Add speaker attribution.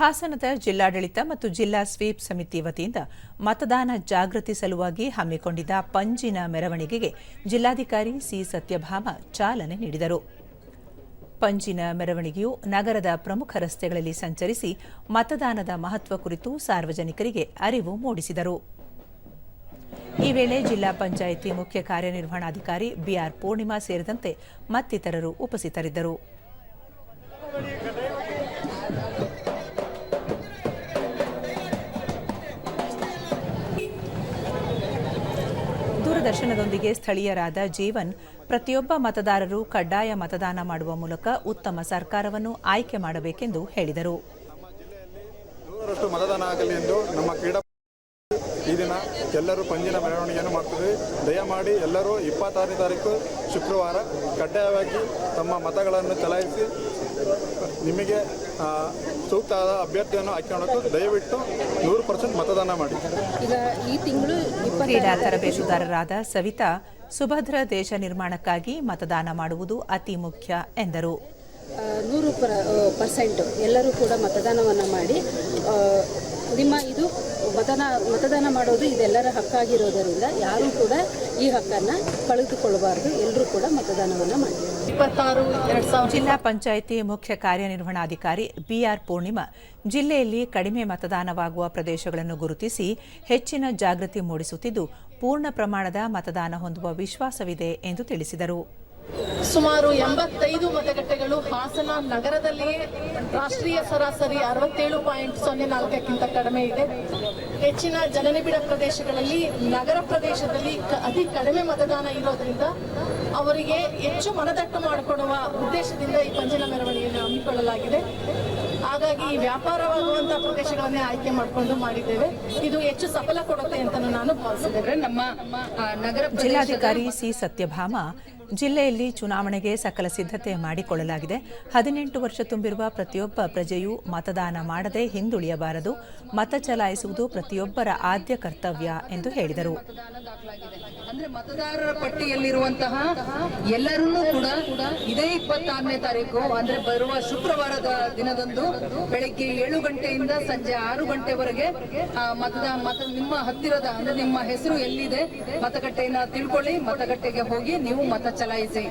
Speaker 1: ಹಾಸನದ ಜಿಲ್ಲಾಡಳಿತ ಮತ್ತು ಜಿಲ್ಲಾ ಸ್ವೀಪ್ ಸಮಿತಿ ವತಿಯಿಂದ ಮತದಾನ ಜಾಗೃತಿ ಸಲುವಾಗಿ ಹಮ್ಮಿಕೊಂಡಿದ್ದ ಪಂಜಿನ ಮೆರವಣಿಗೆಗೆ ಜಿಲ್ಲಾಧಿಕಾರಿ ಸಿ ಸತ್ಯಭಾಮ ಚಾಲನೆ ನೀಡಿದರು. ಪಂಜಿನ ಮೆರವಣಿಗೆಯು ನಗರದ ಪ್ರಮುಖ ರಸ್ತೆಗಳಲ್ಲಿ ಸಂಚರಿಸಿ ಮತದಾನದ ಮಹತ್ವ ಕುರಿತು ಸಾರ್ವಜನಿಕರಿಗೆ ಅರಿವು ಮೂಡಿಸಿದರು. ಈ ವೇಳೆ ಜಿಲ್ಲಾ ಪಂಚಾಯಿತಿ ಮುಖ್ಯ ಕಾರ್ಯನಿರ್ವಹಣಾಧಿಕಾರಿ ಬಿಆರ್ ಪೂರ್ಣಿಮಾ ಸೇರಿದಂತೆ ಮತ್ತಿತರರು ಉಪಸ್ಥಿತರಿದ್ದರು. ದೂರದರ್ಶನದೊಂದಿಗೆ ಸ್ಥಳೀಯರಾದ ಜೀವನ್ ಪ್ರತಿಯೊಬ್ಬ ಮತದಾರರು ಕಡ್ಡಾಯ ಮತದಾನ ಮಾಡುವ ಮೂಲಕ ಉತ್ತಮ ಸರ್ಕಾರವನ್ನು ಆಯ್ಕೆ ಮಾಡಬೇಕೆಂದು ಹೇಳಿದರು.
Speaker 2: ಮತದಾನ ಆಗಲಿ ಎಂದು ನಮ್ಮ ಕ್ರೀಡಾ ಈ ದಿನ ಎಲ್ಲರೂ ಪಂಜಿನ ಮೆರವಣಿಗೆಯನ್ನು ಮಾಡ್ತೀವಿ. ದಯಮಾಡಿ ಎಲ್ಲರೂ ಇಪ್ಪತ್ತಾರನೇ ತಾರೀಕು ಶುಕ್ರವಾರ ಕಡ್ಡಾಯವಾಗಿ ತಮ್ಮ ಮತಗಳನ್ನು ಚಲಾಯಿಸಿ ನಿಮಗೆ ಸೂಕ್ತ ಸೂಕ್ತವಾದ ಅಭ್ಯರ್ಥಿಯನ್ನು ಆಯ್ಕೆ ದಯವಿಟ್ಟು ನೂರು ಪರ್ಸೆಂಟ್ ಮತದಾನ ಮಾಡಿ.
Speaker 3: ಈಗ ಈ ತಿಂಗಳು
Speaker 1: ಕ್ರೀಡಾ ತರಬೇತುದಾರರಾದ ಸವಿತಾ ಸುಭದ್ರ ದೇಶ ನಿರ್ಮಾಣಕ್ಕಾಗಿ ಮತದಾನ ಮಾಡುವುದು ಅತಿ ಮುಖ್ಯ ಎಂದರು.
Speaker 3: ನೂರು ಪರ ಪರ್ಸೆಂಟ್ ಎಲ್ಲರೂ ಕೂಡ ಮತದಾನವನ್ನು ಮಾಡಿ ನಿಮ್ಮ ಇದು ಮತದಾನ ಮತದಾನ ಮಾಡೋದು ಇದೆಲ್ಲರ ಹಕ್ಕಾಗಿರೋದರಿಂದ ಯಾರೂ ಕೂಡ ಈ ಹಕ್ಕನ್ನು ಕಳೆದುಕೊಳ್ಳಬಾರದು. ಎಲ್ಲರೂ ಕೂಡ ಮತದಾನವನ್ನು ಮಾಡಿ
Speaker 4: ಇಪ್ಪತ್ತಾರು ಎರಡ್ ಸಾವಿರ
Speaker 1: ಜಿಲ್ಲಾ ಪಂಚಾಯಿತಿ ಮುಖ್ಯ ಕಾರ್ಯನಿರ್ವಹಣಾಧಿಕಾರಿ ಬಿಆರ್ ಪೂರ್ಣಿಮಾ ಜಿಲ್ಲೆಯಲ್ಲಿ ಕಡಿಮೆ ಮತದಾನವಾಗುವ ಪ್ರದೇಶಗಳನ್ನು ಗುರುತಿಸಿ ಹೆಚ್ಚಿನ ಜಾಗೃತಿ ಮೂಡಿಸುತ್ತಿದ್ದು ಪೂರ್ಣ ಪ್ರಮಾಣದ ಮತದಾನ ಹೊಂದುವ ವಿಶ್ವಾಸವಿದೆ ಎಂದು ತಿಳಿಸಿದರು.
Speaker 4: ಸುಮಾರು ಎಂಬತ್ತೈದು ಮತಗಟ್ಟೆಗಳು ಹಾಸನ ನಗರದಲ್ಲಿಯೇ ರಾಷ್ಟ್ರೀಯ ಸರಾಸರಿ ಅರವತ್ತೇಳು ಪಾಯಿಂಟ್ ಸೊನ್ನೆ ನಾಲ್ಕಕ್ಕಿಂತ ಕಡಿಮೆ ಇದೆ. ಹೆಚ್ಚಿನ ಜನನಿಬಿಡ ಪ್ರದೇಶಗಳಲ್ಲಿ ನಗರ ಪ್ರದೇಶದಲ್ಲಿ ಅತಿ ಕಡಿಮೆ ಮತದಾನ ಇರೋದ್ರಿಂದ ಅವರಿಗೆ ಹೆಚ್ಚು ಮನದಟ್ಟು ಮಾಡಿಕೊಡುವ ಉದ್ದೇಶದಿಂದ ಈ ಪಂಜಿನ ಮೆರವಣಿಗೆಯನ್ನು ಹಮ್ಮಿಕೊಳ್ಳಲಾಗಿದೆ. ಹಾಗಾಗಿ ಈ ವ್ಯಾಪಾರವಾಗುವಂತಹ ಪ್ರದೇಶಗಳನ್ನೇ ಆಯ್ಕೆ ಮಾಡಿಕೊಂಡು ಮಾಡಿದ್ದೇವೆ. ಇದು ಹೆಚ್ಚು ಸಫಲ ಕೊಡುತ್ತೆ ಅಂತ ನಾನು ಭಾವಿಸಿದ್ದೇವೆ
Speaker 5: ನಮ್ಮ ನಗರ
Speaker 1: ಜಿಲ್ಲಾಧಿಕಾರಿ ಸಿ ಸತ್ಯಭಾಮ ಜಿಲ್ಲೆಯಲ್ಲಿ ಚುನಾವಣೆಗೆ ಸಕಲ ಸಿದ್ಧತೆ ಮಾಡಿಕೊಳ್ಳಲಾಗಿದೆ. ಹದಿನೆಂಟು ವರ್ಷ ತುಂಬಿರುವ ಪ್ರತಿಯೊಬ್ಬ ಪ್ರಜೆಯೂ ಮತದಾನ ಮಾಡದೆ ಹಿಂದುಳಿಯಬಾರದು. ಮತ ಚಲಾಯಿಸುವುದು ಪ್ರತಿಯೊಬ್ಬರ ಆದ್ಯ ಕರ್ತವ್ಯ ಎಂದು ಹೇಳಿದರು.
Speaker 5: ಅಂದ್ರೆ ಮತದಾರರ ಪಟ್ಟಿಯಲ್ಲಿರುವಂತಹ ಎಲ್ಲರನ್ನೂ ಕೂಡ ಇದೇ ಇಪ್ಪತ್ತಾರನೇ ತಾರೀಕು ಅಂದ್ರೆ ಬರುವ ಶುಕ್ರವಾರದ ದಿನದಂದು ಬೆಳಿಗ್ಗೆ ಏಳು ಗಂಟೆಯಿಂದ ಸಂಜೆ ಆರು ಗಂಟೆವರೆಗೆ ಆ, ಮತದ ಮತ ನಿಮ್ಮ ಹತ್ತಿರದ ಅಂದ್ರೆ ನಿಮ್ಮ ಹೆಸರು ಎಲ್ಲಿದೆ ಮತಗಟ್ಟೆಯನ್ನ ತಿಳ್ಕೊಳ್ಳಿ ಮತಗಟ್ಟೆಗೆ ಹೋಗಿ ನೀವು ಮತ ಚಲಾಯಿಸಿ